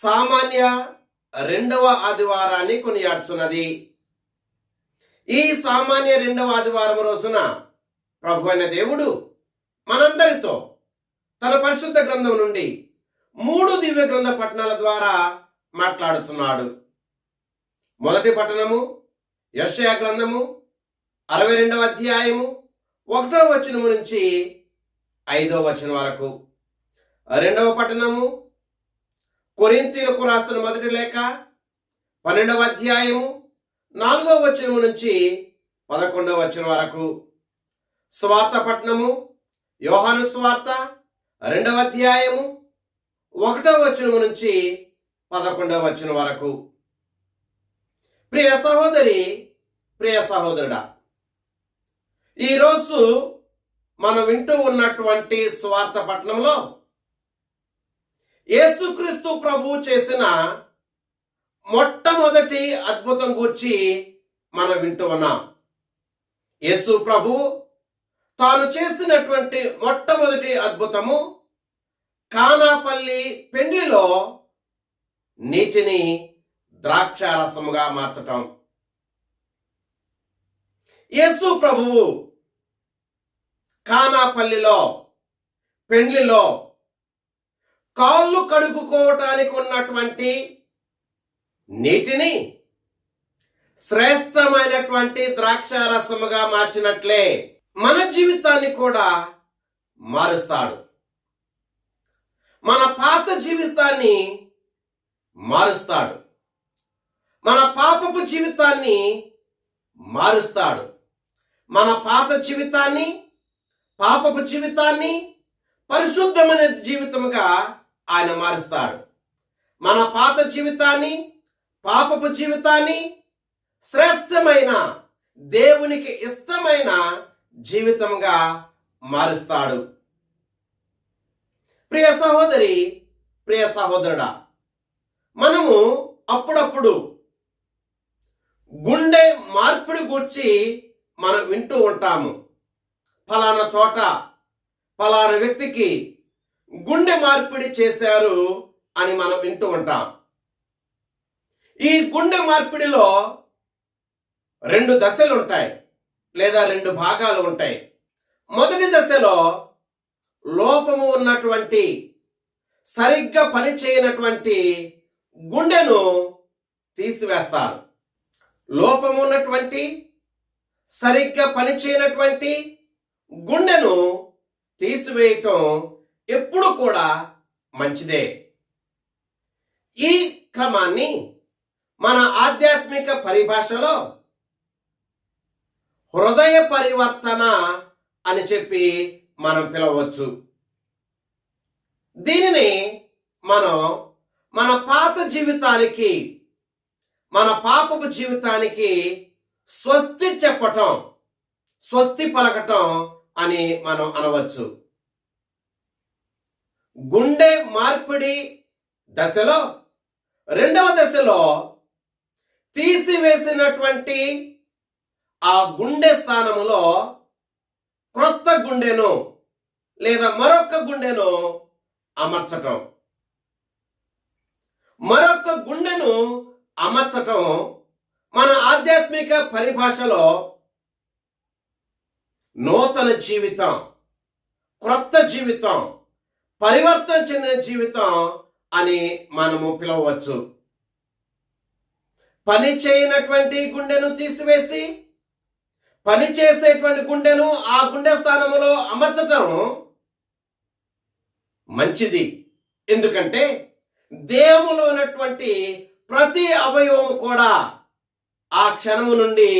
సామాన్య రెండవ ఆదివారాన్ని కొనియాడుచున్నది. ఈ సామాన్య రెండవ ఆదివారం రోజున ప్రభు అయిన దేవుడు మనందరితో తన పరిశుద్ధ గ్రంథం నుండి మూడు దివ్య గ్రంథ పట్టణాల ద్వారా మాట్లాడుతున్నాడు మొదటి పట్టణము యశయా గ్రంథము అరవై రెండవ అధ్యాయము ఒకటో వచనము నుంచి ఐదో వచనం వరకు. రెండవ పట్టణము కొరింతీలకు రాసిన మొదటి లేఖ పన్నెండవ అధ్యాయము నాలుగవ వచనము నుంచి పదకొండవ వచనం వరకు. స్వార్థ పట్టణము యోహాను స్వార్థ రెండవ అధ్యాయము ఒకటవ వచనము నుంచి పదకొండవ వచనం వరకు. ప్రియ సహోదరి ప్రియ సహోదరుడా ఈరోజు మనం వింటూ ఉన్నటువంటి స్వార్థ పట్టణంలో యేసుక్రీస్తు ప్రభు చేసిన మొట్టమొదటి అద్భుతం గూర్చి మనం వింటూ ఉన్నాం. యేసు ప్రభు తాను చేసినటువంటి మొట్టమొదటి అద్భుతము కానాపల్లి పెండ్లిలో నీటిని ద్రాక్షారసముగా మార్చటం. యేసు ప్రభువు కానాపల్లిలో పెండ్లిలో కాళ్ళు కడుగుకోవటానికి ఉన్నటువంటి నీటిని శ్రేష్టమైనటువంటి ద్రాక్షారసముగా మార్చినట్లే మన జీవితాన్ని కూడా మారుస్తాడు. మన పాత జీవితాన్ని మారుస్తాడు. మన పాపపు జీవితాన్ని మారుస్తాడు. మన పాత జీవితాన్ని పాపపు జీవితాన్ని పరిశుద్ధమైన జీవితముగా ఆయన మారుస్తాడు. మన పాత జీవితాన్ని పాపపు జీవితాన్ని శ్రేష్టమైన దేవునికి ఇష్టమైన జీవితంగా మారుస్తాడు. ప్రియ సహోదరి ప్రియ సహోదరుడా మనము అప్పుడప్పుడు గుండె మార్పిడి గూర్చి మనం వింటూ ఉంటాము. ఫలానా చోట ఫలానా వ్యక్తికి గుండె మార్పిడి చేశారు అని మనం వింటూ ఉంటాం. ఈ గుండె మార్పిడిలో రెండు దశలు ఉంటాయి లేదా రెండు భాగాలు ఉంటాయి. మొదటి దశలో లోపము ఉన్నటువంటి సరిగ్గా పనిచేయనటువంటి గుండెను తీసివేస్తారు. లోపము ఉన్నటువంటి సరిగ్గా పనిచేయనటువంటి గుండెను తీసివేయటం ఎప్పుడు కూడా మంచిదే. ఈ క్రమాన్ని మన ఆధ్యాత్మిక పరిభాషలో హృదయ పరివర్తన అని చెప్పి మనం పిలవచ్చు. దీనిని మనం మన పాత జీవితానికి మన పాపపు జీవితానికి స్వస్తి చెప్పటం స్వస్తి పలకటం అని మనం అనవచ్చు. గుండె మార్పిడి దశలో రెండవ దశలో తీసివేసినటువంటి ఆ గుండె స్థానంలో క్రొత్త గుండెను లేదా మరొక గుండెను అమర్చటం. మరొక గుండెను అమర్చటం మన ఆధ్యాత్మిక పరిభాషలో నూతన జీవితం క్రొత్త జీవితం పరివర్తన చెందిన జీవితం అని మనము పిలవచ్చు. పని చేయనటువంటి గుండెను తీసివేసి పని చేసేటువంటి గుండెను ఆ గుండె స్థానంలో అమర్చటం మంచిది. ఎందుకంటే దేహములో ఉన్నటువంటి ప్రతి అవయవము కూడా ఆ క్షణము నుండి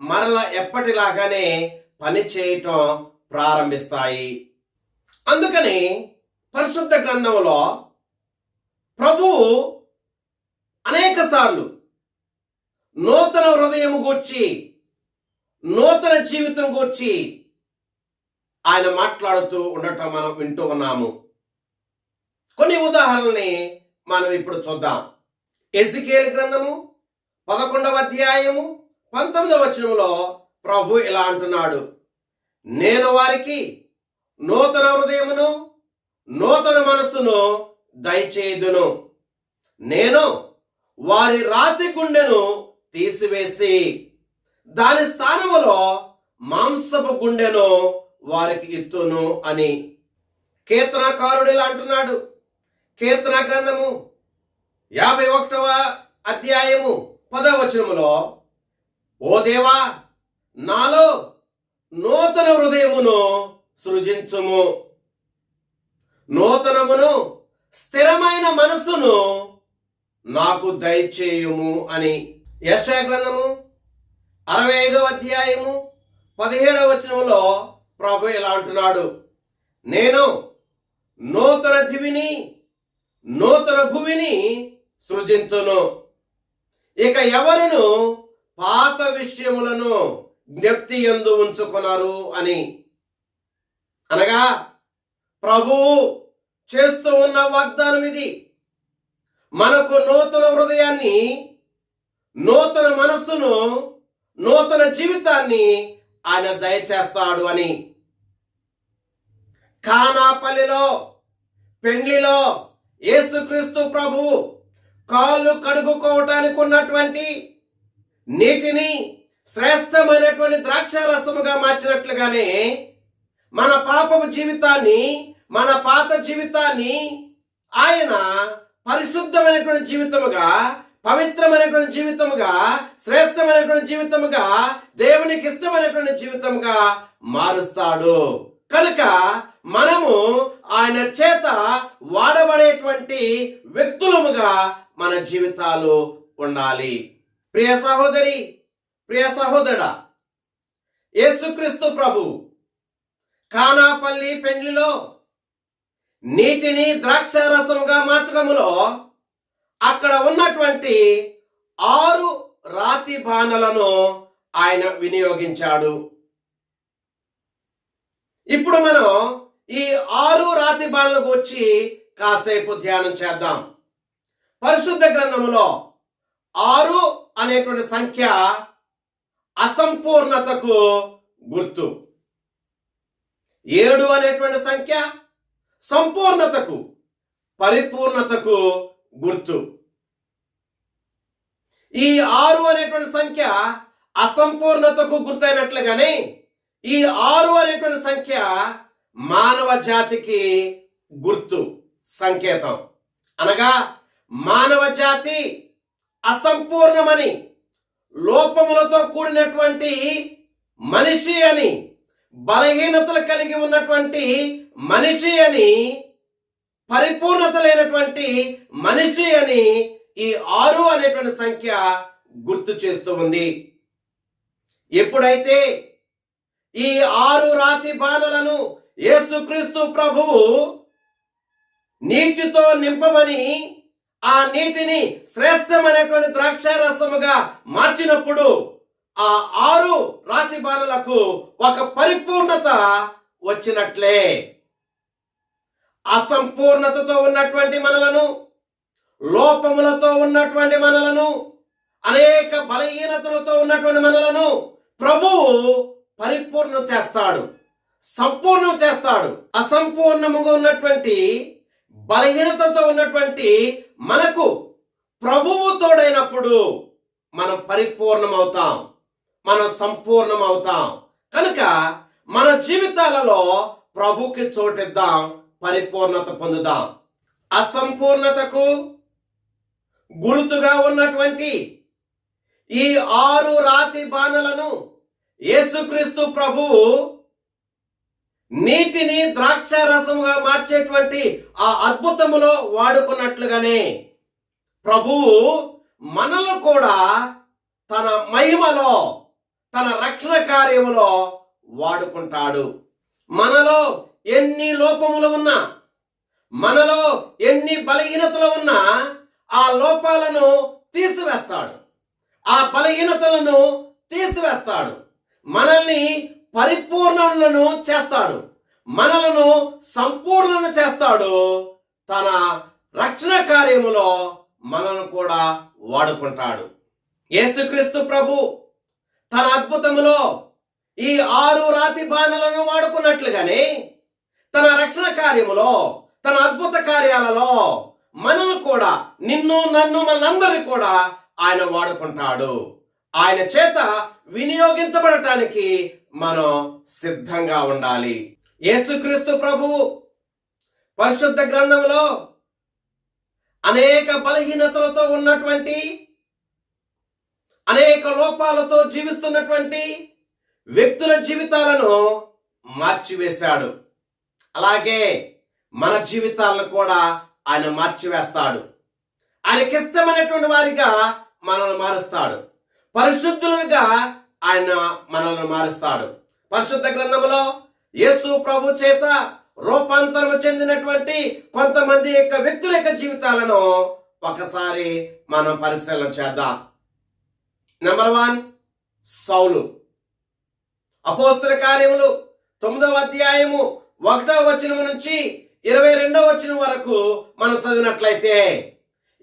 మరల ఎప్పటిలాగానే పని చేయటం ప్రారంభిస్తాయి. అందుకని పరిశుద్ధ గ్రంథంలో ప్రభువు సార్లు నూతన హృదయం గూర్చి నూతన జీవితం గూర్చి ఆయన మాట్లాడుతూ ఉండటం మనం వింటూ ఉన్నాము. కొన్ని ఉదాహరణని మనం ఇప్పుడు చూద్దాం. ఎసికేల్ గ్రంథము పదకొండవ అధ్యాయము పంతొమ్మిదవ వచనంలో ప్రభు ఇలా అంటున్నాడు. నేను వారికి నూతన హృదయమును నూతన మనస్సును దయచేయుదును. నేను వారి రాతి గుండెను తీసివేసి దాని స్థానములో మాంసపు గుండెను వారికి ఇత్తును అని కీర్తనకారుడు ఇలా అంటున్నాడు కీర్తన గ్రంథము యాభై ఒకటవ అధ్యాయము పదవచనములో ఓ దేవా నాలో నూతన హృదయమును సృజించుము. నూతనమును స్థిరమైన మనస్సును నాకు దయచేయుము అని యశా గ్రంథము అరవై ఐదవ అధ్యాయము పదిహేడవ వచనంలో ప్రభు ఇలా అంటున్నాడు. నేను నూతన దివిని నూతన భూమిని సృజింతును. ఇక ఎవరును పాత విషయములను జ్ఞప్తి ఎందు ఉంచుకున్నారు అని. అనగా ప్రభువు చేస్తూ ఉన్న వాగ్దానం ఇది. మనకు నూతన హృదయాన్ని నూతన మనస్సును నూతన జీవితాన్ని ఆయన దయచేస్తాడు అని. కానాపల్లిలో పెండ్లిలో యేసుక్రీస్తు ప్రభు కాళ్ళు కడుగుకోవటానికి ఉన్నటువంటి నీటిని శ్రేష్టమైనటువంటి ద్రాక్ష రసముగా మార్చినట్లుగానే మన పాపపు జీవితాన్ని మన పాత జీవితాన్ని ఆయన పరిశుద్ధమైనటువంటి జీవితముగా పవిత్రమైనటువంటి జీవితముగా శ్రేష్టమైనటువంటి జీవితముగా దేవునికి ఇష్టమైనటువంటి జీవితముగా మారుస్తాడు. కనుక మనము ఆయన చేత వాడబడేటువంటి వ్యక్తులముగా మన జీవితాలు ఉండాలి. ప్రియ సహోదరి ప్రియ సహోదరుడా యేసుక్రీస్తు ప్రభు కానాపల్లి పెండ్లిలో నీటిని ద్రాక్ష రసంగా మార్చడములో అక్కడ ఉన్నటువంటి ఆరు రాతి బాణలను ఆయన వినియోగించాడు. ఇప్పుడు మనం ఈ ఆరు రాతి బాణలకు వచ్చి కాసేపు ధ్యానం చేద్దాం. పరిశుద్ధ గ్రంథములో ఆరు అనేటువంటి సంఖ్య అసంపూర్ణతకు గుర్తు. ఏడు అనేటువంటి సంఖ్య సంపూర్ణతకు పరిపూర్ణతకు గుర్తు. ఈ ఆరు అనేటువంటి సంఖ్య అసంపూర్ణతకు గుర్తైనట్లుగానే ఈ ఆరు అనేటువంటి సంఖ్య మానవ జాతికి గుర్తు సంకేతం. అనగా మానవ జాతి అసంపూర్ణమని లోపములతో కూడినటువంటి మనిషి అని బలహీనతలు కలిగి ఉన్నటువంటి మనిషి అని పరిపూర్ణత లేనటువంటి మనిషి అని ఈ ఆరు అనేటువంటి సంఖ్య గుర్తు చేస్తూ ఉంది. ఎప్పుడైతే ఈ ఆరు రాతి బాణలను యేసుక్రీస్తు ప్రభువు నీటితో నింపమని ఆ నీటిని శ్రేష్టమైనటువంటి ద్రాక్షారసముగా మార్చినప్పుడు ఆ ఆరు రాతి బాలలకు ఒక పరిపూర్ణత వచ్చినట్లే. అసంపూర్ణతతో ఉన్నటువంటి మనలను లోపములతో ఉన్నటువంటి మనలను అనేక బలహీనతలతో ఉన్నటువంటి మనలను ప్రభువు పరిపూర్ణం చేస్తాడు సంపూర్ణం చేస్తాడు. అసంపూర్ణముగా ఉన్నటువంటి బలహీనతతో ఉన్నటువంటి మనకు ప్రభువు తోడైనప్పుడు మనం పరిపూర్ణం అవుతాం మనం సంపూర్ణం అవుతాం కనుక మన జీవితాలలో ప్రభుకి చోటిద్దాం పరిపూర్ణత పొందుదాం. అసంపూర్ణతకు గుర్తుగా ఉన్నటువంటి ఈ ఆరు రాతి బాణలను యేసుక్రీస్తు ప్రభువు నీటిని ద్రాక్ష రసముగా మార్చేటువంటి ఆ అద్భుతములో వాడుకున్నట్లుగానే ప్రభువు మనల్ని కూడా తన మహిమలో తన రక్షణ కార్యములో వాడుకుంటాడు. మనలో ఎన్ని లోపములు ఉన్నా మనలో ఎన్ని బలహీనతలు ఉన్నా ఆ లోపాలను తీసివేస్తాడు. ఆ బలహీనతలను తీసివేస్తాడు. మనల్ని పరిపూర్ణులను చేస్తాడు. మనలను సంపూర్ణను చేస్తాడు. తన రక్షణ కార్యములో మనల్ని కూడా వాడుకుంటాడు. యేసుక్రీస్తు ప్రభు తన అద్భుతములో ఈ ఆరు రాతి బాణలను వాడుకున్నట్లుగానే తన రక్షణ కార్యములో తన అద్భుత కార్యాలలో మనల్ని కూడా నిన్ను నన్ను మనందరినీ కూడా ఆయన వాడుకుంటాడు. ఆయన చేత వినియోగించబడటానికి మనం సిద్ధంగా ఉండాలి. యేసుక్రీస్తు ప్రభువు పరిశుద్ధ గ్రంథంలో అనేక బలహీనతలతో ఉన్నటువంటి అనేక లోపాలతో జీవిస్తున్నటువంటి వ్యక్తుల జీవితాలను మార్చివేశాడు. అలాగే మన జీవితాలను కూడా ఆయన మార్చివేస్తాడు. ఆయనకి ఇష్టమైనటువంటి వారిగా మనల్ని మారుస్తాడు. పరిశుద్ధులుగా ఆయన మనల్ని మారుస్తాడు. పరిశుద్ధ గ్రంథములో యేసు ప్రభు చేత రూపాంతరం చెందినటువంటి కొంతమంది యొక్క వ్యక్తుల యొక్క జీవితాలను ఒకసారి మనం పరిశీలన చేద్దాం. నెంబర్ వన్ సౌలు అపోస్తుల కార్యములు తొమ్మిదవ అధ్యాయము ఒకటవ వచనం నుంచి ఇరవై రెండవ వచనం వరకు మనం చదివినట్లయితే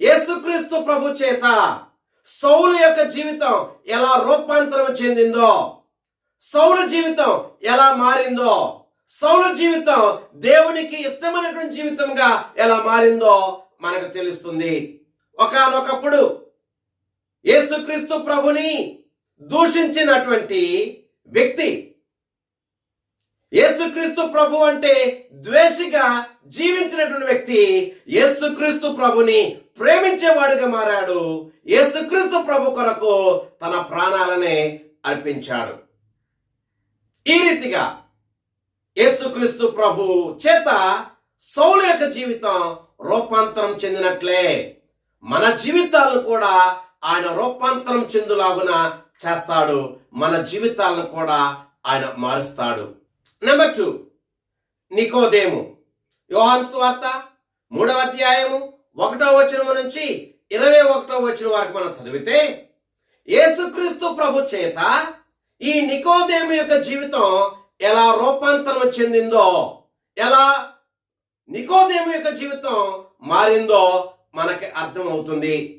యేసుక్రీస్తు ప్రభు చేత సౌలు యొక్క జీవితం ఎలా రూపాంతరం చెందిందో సౌలు జీవితం ఎలా మారిందో సౌలు జీవితం దేవునికి ఇష్టమైనటువంటి జీవితంగా ఎలా మారిందో మనకు తెలుస్తుంది. ఒకనొకప్పుడు యేసుక్రీస్తు ప్రభుని దూషించినటువంటి వ్యక్తి. యేసుక్రీస్తు ప్రభు అంటే ద్వేషిగా జీవించినటువంటి వ్యక్తి. యేసుక్రీస్తు ప్రభుని ప్రేమించేవాడుగా మారాడు. యేసుక్రీస్తు ప్రభు కొరకు తన ప్రాణాలనే అర్పించాడు. ఈ రీతిగా యేసుక్రీస్తు ప్రభు చేత సౌలు యొక్క జీవితం రూపాంతరం చెందినట్లే. మన జీవితాలను కూడా ఆయన రూపాంతరం చెందులాగున చేస్తాడు. మన జీవితాలను కూడా ఆయన మారుస్తాడు. Number two నికోదేము. యోహాన్ స్వార్త మూడవ అధ్యాయము ఒకటో వచనము నుంచి ఇరవై ఒకటో వచనం వరకు మనం చదివితే యేసుక్రీస్తు ప్రభు చేత ఈ నికోదేము యొక్క జీవితం ఎలా రూపాంతరం చెందిందో ఎలా నికోదేము యొక్క జీవితం మారిందో మనకి అర్థమవుతుంది.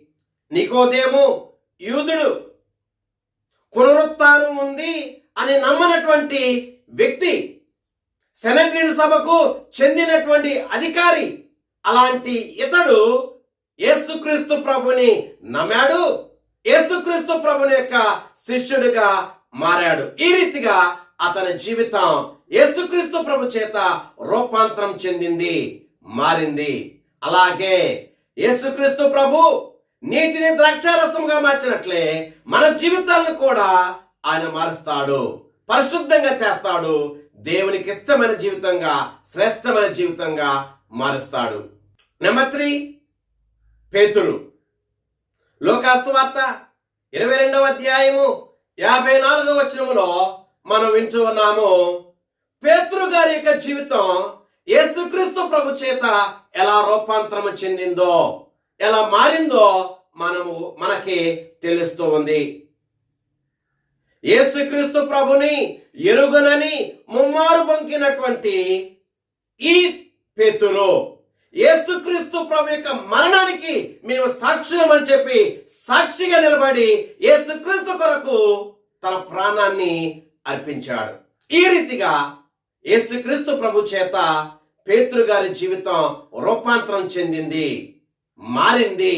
నికోదేము యూదుడు పునరుత్నం ఉంది అని నమ్మనటువంటి వ్యక్తి సెనట్రిన్ సభకు చెందినటువంటి అధికారి అలాంటి ఇతడు యేసుక్రీస్తు ప్రభుని నమ్మాడు. యేసుక్రీస్తు ప్రభుని యొక్క శిష్యుడిగా మారాడు. ఈ రీతిగా అతని జీవితం యేసుక్రీస్తు ప్రభు చేత రూపాంతరం చెందింది మారింది. అలాగే యేసుక్రీస్తు ప్రభు నీటిని ద్రాక్షారసంగా మార్చినట్లే మన జీవితాలను కూడా ఆయన మారుస్తాడు. పరిశుద్ధంగా చేస్తాడు. దేవునికి ఇష్టమైన జీవితంగా శ్రేష్టమైన జీవితంగా మారుస్తాడు. నెంబర్ త్రీ పేతురు. లోకాసువార్త ఇరవై రెండవ అధ్యాయము యాభై నాలుగవ వచనములో మనం వింటూ ఉన్నాము. పేతురు గారి యొక్క జీవితం యేసుక్రీస్తు ప్రభు చేత ఎలా రూపాంతరం చెందిందో. ఎలా మారిందో మనము మనకి తెలుస్తూ ఉంది. యేసుక్రీస్తు ప్రభుని ఎరుగనని ముమ్మారు పొంకినటువంటి ఈ పేతురు యేసుక్రీస్తు ప్రభు యొక్క మరణానికి మేము సాక్షులం అని చెప్పి సాక్షిగా నిలబడి యేసుక్రీస్తు కొరకు తన ప్రాణాన్ని అర్పించాడు. ఈ రీతిగా యేసుక్రీస్తు ప్రభు చేత పేతురు గారి జీవితం రూపాంతరం చెందింది. మారింది.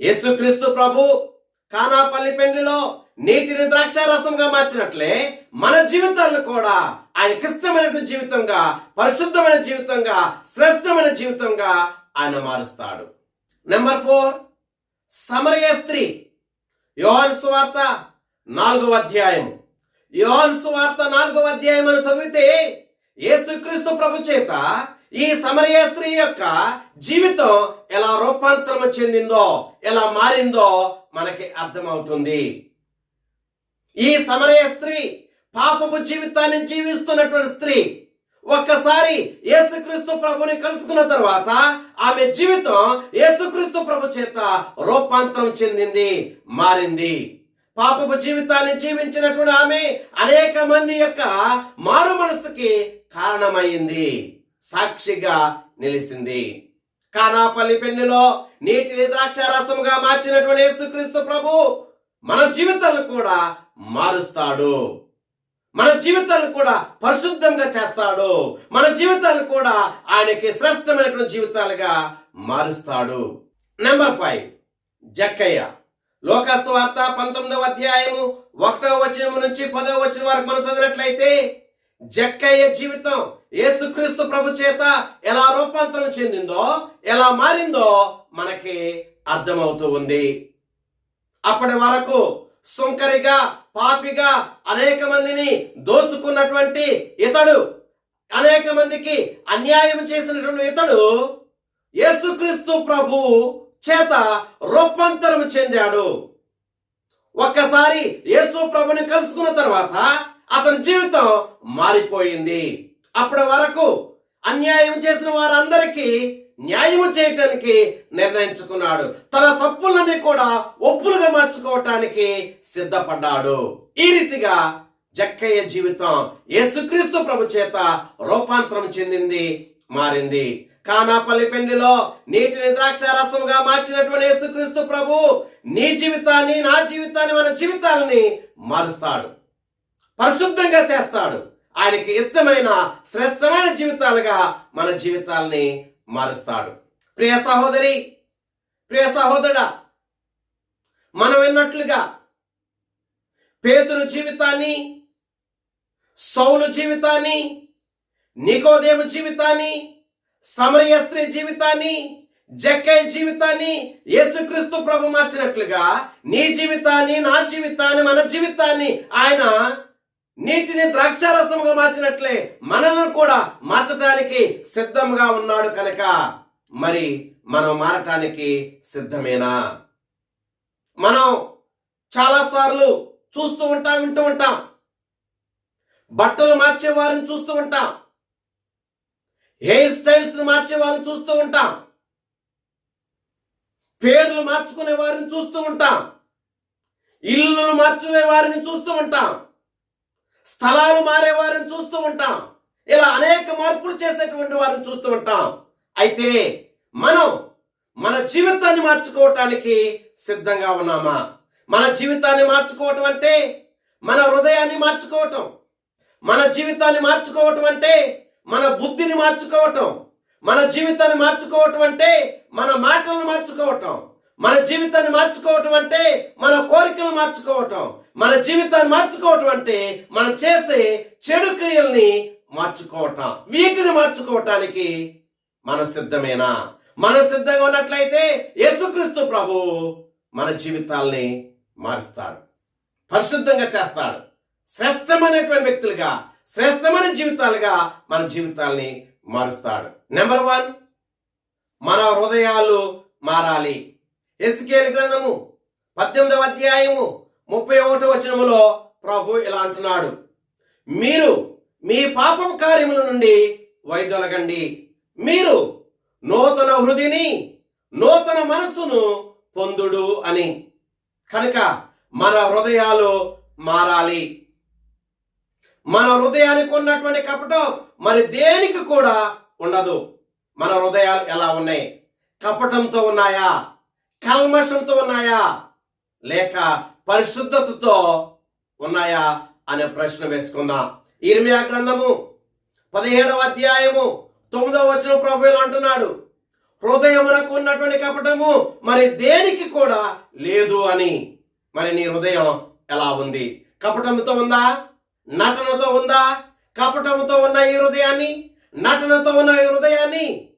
యేసుక్రీస్తు ప్రభు కానాపల్లి పెళ్ళిలో నీటిని ద్రాక్ష రసంగా మార్చినట్లే మన జీవితాలను కూడా ఆయనకి ఇష్టమైన జీవితంగా పరిశుద్ధమైన జీవితంగా శ్రేష్టమైన జీవితంగా ఆయన మారుస్తాడు. నెంబర్ ఫోర్ సమరయ స్త్రీ. యోహన్ సువార్త నాలుగవ అధ్యాయం. యోహన్ సువార్త నాలుగవ అధ్యాయం అని చదివితే యేసుక్రీస్తు ప్రభు చేత ఈ సమరయ స్త్రీ యొక్క జీవితం ఎలా రూపాంతరం చెందిందో ఎలా మారిందో మనకి అర్థమవుతుంది. ఈ సమరయ స్త్రీ పాపపు జీవితాన్ని జీవిస్తున్నటువంటి స్త్రీ ఒక్కసారి యేసుక్రీస్తు ప్రభుని కలుసుకున్న తర్వాత ఆమె జీవితం యేసుక్రీస్తు ప్రభు చేత రూపాంతరం చెందింది మారింది. పాపపు జీవితాన్ని జీవించినటువంటి ఆమె అనేక మంది యొక్క మారు మనసుకి కారణమైంది. సాక్షిగా నిలిచింది. కానాపల్లి పెన్నులో నీటిని ద్రాక్ష రసముగా మార్చినటువంటి యేసుక్రీస్తు ప్రభు మన జీవితాలను కూడా మారుస్తాడు. మన జీవితాలను కూడా పరిశుద్ధంగా చేస్తాడు. మన జీవితాలను కూడా ఆయనకి శ్రేష్టమైనటువంటి జీవితాలుగా మారుస్తాడు. నెంబర్ ఫైవ్ జక్కయ్య. లోకాసు వార్త పంతొమ్మిదవ అధ్యాయము ఒకటవ వచనం నుంచి పదవ వచనం వరకు మనం చదివినట్లయితే జక్కయ్య జీవితం యేసుక్రీస్తు ప్రభు చేత ఎలా రూపాంతరం చెందిందో ఎలా మారిందో మనకి అర్థమవుతూ ఉంది. అప్పటి వరకు సుంకరిగా పాపిగా అనేక మందిని దోసుకున్నటువంటి ఇతడు అనేక మందికి అన్యాయం చేసినటువంటి ఇతడు యేసుక్రీస్తు ప్రభు చేత రూపాంతరం చెందాడు. ఒక్కసారి యేసు ప్రభుని కలుసుకున్న తర్వాత అతని జీవితం మారిపోయింది. అప్పటి వరకు అన్యాయం చేసిన వారందరికీ న్యాయం చేయటానికి నిర్ణయించుకున్నాడు. తన తప్పులని కూడా ఒప్పులుగా మార్చుకోవటానికి సిద్ధపడ్డాడు. ఈ రీతిగా జక్కయ్య జీవితం యేసుక్రీస్తు ప్రభు చేత రూపాంతరం చెందింది మారింది. కానాపల్లి పెండిలో నీటిని ద్రాక్ష రసంగా మార్చినటువంటి యేసుక్రీస్తు ప్రభు నీ జీవితాన్ని నా జీవితాన్ని మన జీవితాలని మారుస్తాడు. పరిశుద్ధంగా చేస్తాడు. ఆయనకి ఇష్టమైన శ్రేష్టమైన జీవితాలుగా మన జీవితాల్ని మారుస్తాడు. ప్రియ సహోదరి ప్రియ సహోదరుడా మనం విన్నట్లుగా పేతురు జీవితాన్ని సౌలు జీవితాన్ని నికోదేము జీవితాన్ని సమరయ స్త్రీ జీవితాన్ని జక్కయ్య జీవితాన్ని యేసుక్రీస్తు ప్రభు మార్చినట్లుగా నీ జీవితాన్ని నా జీవితాన్ని మన జీవితాన్ని ఆయన నీటిని ద్రాక్షారసముగా మార్చినట్లే మనల్ని కూడా మార్చడానికి సిద్ధంగా ఉన్నాడు కనుక మరి మనం మారటానికి సిద్ధమేనా? మనం చాలా సార్లు చూస్తూ ఉంటాం వింటూ ఉంటాం. బట్టలు మార్చే వారిని చూస్తూ ఉంటాం. హెయిర్ స్టైల్స్ మార్చే వారిని చూస్తూ ఉంటాం. పేర్లు మార్చుకునే వారిని చూస్తూ ఉంటాం. ఇల్లులు మార్చుకునే వారిని చూస్తూ ఉంటాం. స్థలాలు మారే వారిని చూస్తూ ఉంటాం. ఇలా అనేక మార్పులు చేసేటువంటి వారిని చూస్తూ ఉంటాం. అయితే మనం మన జీవితాన్ని మార్చుకోవటానికి సిద్ధంగా ఉన్నామా? మన జీవితాన్ని మార్చుకోవటం అంటే మన హృదయాన్ని మార్చుకోవటం మన జీవితాన్ని మార్చుకోవటం అంటే మన బుద్ధిని మార్చుకోవటం మన జీవితాన్ని మార్చుకోవటం అంటే మన మాటలను మార్చుకోవటం మన జీవితాన్ని మార్చుకోవటం అంటే మన కోరికలు మార్చుకోవటం మన జీవితాన్ని మార్చుకోవటం అంటే మనం చేసే చెడు క్రియల్ని మార్చుకోవటం. వీటిని మార్చుకోవటానికి మనం సిద్ధమేనా? మనం సిద్ధంగా ఉన్నట్లయితే యేసుక్రీస్తు ప్రభు మన జీవితాల్ని మారుస్తాడు. పరిశుద్ధంగా చేస్తాడు. శ్రేష్టమైనటువంటి వ్యక్తులుగా శ్రేష్టమైన జీవితాలుగా మన జీవితాల్ని మారుస్తాడు. నెంబర్ వన్ మన హృదయాలు మారాలి. ఎస్కేల్ గ్రంథము పద్దెనిమిదవ అధ్యాయము ముప్పై ఒకటో వచనములో ప్రభు ఇలా అంటున్నాడు. మీరు మీ పాపం కార్యముల నుండి వైదొలగండి. మీరు నూతన హృదిని నూతన మనస్సును పొందుడు అని. కనుక మన హృదయాలు మారాలి. మన హృదయానికి ఉన్నటువంటి కపటం మరి దేనికి కూడా ఉండదు. మన హృదయాలు ఎలా ఉన్నాయి? కపటంతో ఉన్నాయా? కల్మషంతో ఉన్నాయా? లేక పరిశుద్ధతతో ఉన్నాయా అనే ప్రశ్న వేసుకుందాం. ఇర్మియా గ్రంథము పదిహేడవ అధ్యాయము తొమ్మిదవ వచ్చిన ప్రభువులు అంటున్నాడు. హృదయమునకు ఉన్నటువంటి కపటము మరి దేనికి కూడా లేదు అని. మరి నీ హృదయం ఎలా ఉంది? కపటముతో ఉందా? నటనతో ఉందా? కపటముతో ఉన్న ఈ హృదయాన్ని? నటనతో ఉన్న ఈ హృదయాన్ని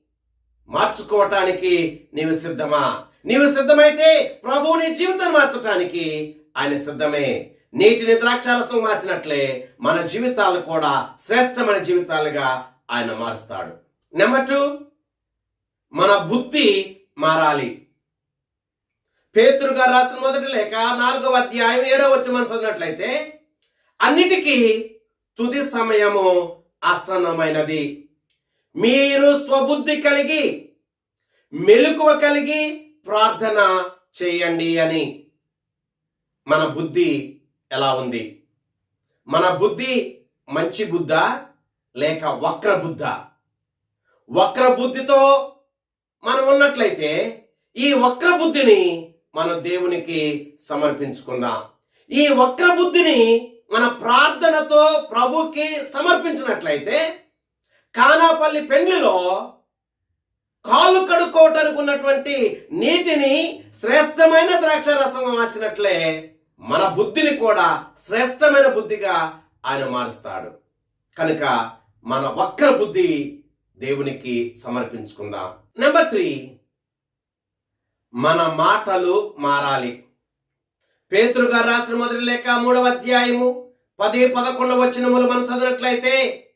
మార్చుకోవటానికి నీవు సిద్ధమా? నీవు సిద్ధమైతే ప్రభువు నీ జీవితాన్ని మార్చటానికి ఆయన సిద్ధమే. నీటిని ద్రాక్షారసం మార్చినట్లే మన జీవితాలు కూడా శ్రేష్టమైన జీవితాలుగా ఆయన మారుస్తాడు. నెంబర్ టూ మన బుద్ధి మారాలి. పేతురుగా రాసిన మొదటి లేక నాలుగవ అధ్యాయం ఏడవ వచ్చి మనం చదివినట్లయితే అన్నిటికీ తుది సమయము ఆసన్నమైనది. మీరు స్వబుద్ధి కలిగి మెలకువ కలిగి ప్రార్థన చేయండి అని మన బుద్ధి ఎలా ఉంది? మన బుద్ధి మంచి బుద్ధ లేక వక్ర బుద్ధ? వక్ర బుద్ధితో మనం ఉన్నట్లయితే ఈ వక్ర బుద్ధిని మనం దేవునికి సమర్పించుకుందాం. ఈ వక్ర బుద్ధిని మన ప్రార్థనతో ప్రభుకి సమర్పించినట్లయితే కానాపల్లి పెండ్లిలో కాళ్ళు కడుక్కోవటానికి ఉన్నటువంటి నీటిని శ్రేష్టమైన ద్రాక్ష రసంగా మార్చినట్లే మన బుద్ధిని కూడా శ్రేష్టమైన బుద్ధిగా ఆయన మారుస్తాడు. కనుక మన వక్ర బుద్ధి దేవునికి సమర్పించుకుందాం. Number three. మన మాటలు మారాలి. పేతురు గారు రాసిన మొదటి లేక మూడవ అధ్యాయము పది పదకొండు వచనములు మనం చదివినట్లయితే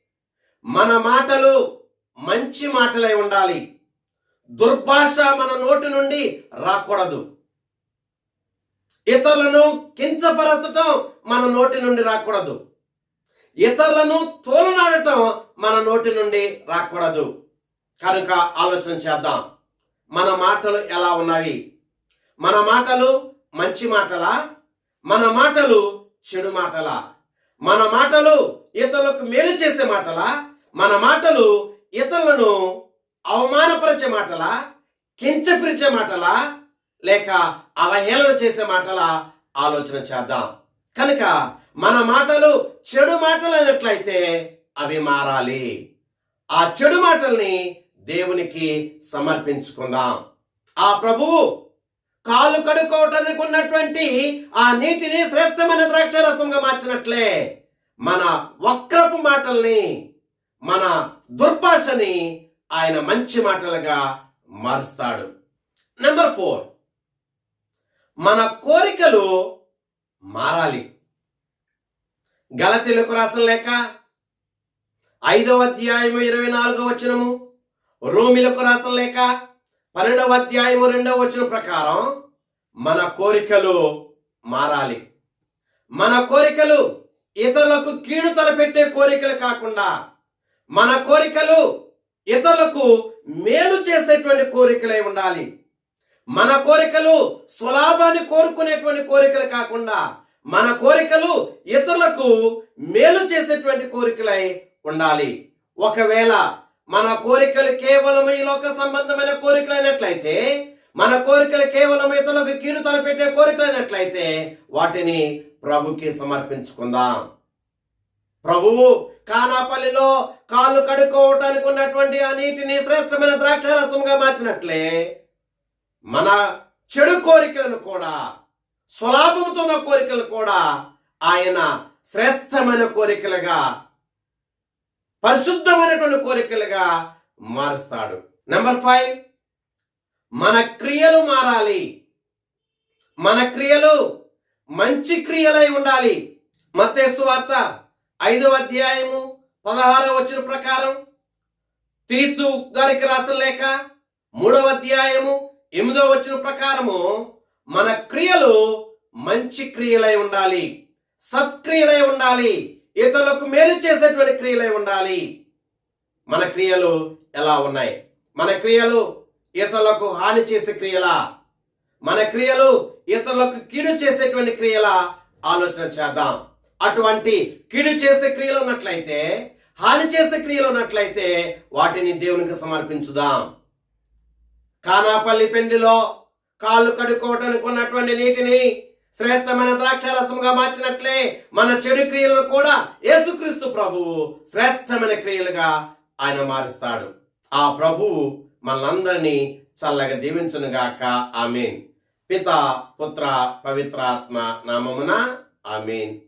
మన మాటలు మంచి మాటలై ఉండాలి. దుర్భాష మన నోటి నుండి రాకూడదు. ఇతరులను కించపరచటం మన నోటి నుండి రాకూడదు. ఇతరులను తోలనాడటం మన నోటి నుండి రాకూడదు. కనుక ఆలోచన చేద్దాం. మన మాటలు ఎలా ఉన్నవి మన మాటలు మంచి మాటలా? మన మాటలు చెడు మాటలా? మన మాటలు ఇతరులకు మేలు చేసే మాటలా? మన మాటలు ఇతరులను అవమానపరిచే మాటలా? కించపరిచే మాటలా? లేక అవహేళన చేసే మాటలా? ఆలోచన చేద్దాం. కనుక మన మాటలు చెడు మాటలు అయినట్లయితే అవి మారాలి. ఆ చెడు మాటల్ని దేవునికి సమర్పించుకుందాం. ఆ ప్రభువు కాలు కడుక్కోవటానికి ఉన్నటువంటి ఆ నీటిని శ్రేష్టమైన ద్రాక్ష రసంగా మార్చినట్లే మన వక్రపు మాటల్ని మన దుర్భాషని ఆయన మంచి మాటలుగా మారుస్తాడు. నెంబర్ ఫోర్ మన కోరికలు మారాలి. గలతీలకు రాసిన లేక ఐదవ అధ్యాయము ఇరవై నాలుగవ వచనము రోమిలకు రాసిన లేక పన్నెండవ అధ్యాయము రెండవ వచనం ప్రకారం మన కోరికలు మారాలి. మన కోరికలు ఇతరులకు కీడు తలపెట్టే కోరికలు కాకుండా మన కోరికలు ఇతరులకు మేలు చేసేటువంటి కోరికలై ఉండాలి. మన కోరికలు స్వలాభాన్ని కోరుకునేటువంటి కోరికలు కాకుండా మన కోరికలు ఇతరులకు మేలు చేసేటువంటి కోరికలై ఉండాలి. ఒకవేళ మన కోరికలు కేవలం ఈ లోక సంబంధమైన కోరికలైనట్లయితే మన కోరికలు కేవలం ఇతరులకు కీడు తలపెట్టే కోరికలైనట్లయితే వాటిని ప్రభుకి సమర్పించుకుందాం. ప్రభువు కానాపల్లిలో కాళ్ళు కడుక్కోవటానికి ఉన్నటువంటి ఆ నీటిని శ్రేష్టమైన ద్రాక్షారసంగా మార్చినట్లే మన చెడు కోరికలను కూడా స్వలాభంతో ఉన్న కోరికలు కూడా ఆయన శ్రేష్టమైన కోరికలుగా పరిశుద్ధమైనటువంటి కోరికలుగా మారుస్తాడు. నెంబర్ ఫైవ్ మన క్రియలు మారాలి. మన క్రియలు మంచి క్రియలై ఉండాలి. మత్తేసు వార్త ఐదవ అధ్యాయము పదహారవ వచ్చిన ప్రకారం తీతు గారికి రాసిన లేక మూడవ అధ్యాయము ఎనిమిదవ వచ్చిన ప్రకారము మన క్రియలు మంచి క్రియలై ఉండాలి సత్క్రియలై ఉండాలి ఇతరులకు మేలు చేసేటువంటి క్రియలై ఉండాలి. మన క్రియలు ఎలా ఉన్నాయి? మన క్రియలు ఇతరులకు హాని చేసే క్రియలా? మన క్రియలు ఇతరులకు కీడు చేసేటువంటి క్రియల? ఆలోచన చేద్దాం. అటువంటి కీడు చేసే క్రియలు ఉన్నట్లయితే హాని చేసే క్రియలు ఉన్నట్లయితే వాటిని దేవునికి సమర్పించుదాం. కానాపల్లి పెండిలో కాళ్ళు కడుక్కోవటానికి ఉన్నటువంటి నీటిని శ్రేష్టమైన ద్రాక్షారసంగా మార్చినట్లే మన చెడు క్రియలను కూడా యేసుక్రీస్తు ప్రభువు శ్రేష్టమైన క్రియలుగా ఆయన మారుస్తాడు. ఆ ప్రభువు మనందరినీ చల్లగా దీవించునుగాక. ఆమెన్. పిత పుత్ర పవిత్రాత్మ నామమున ఆమెన్.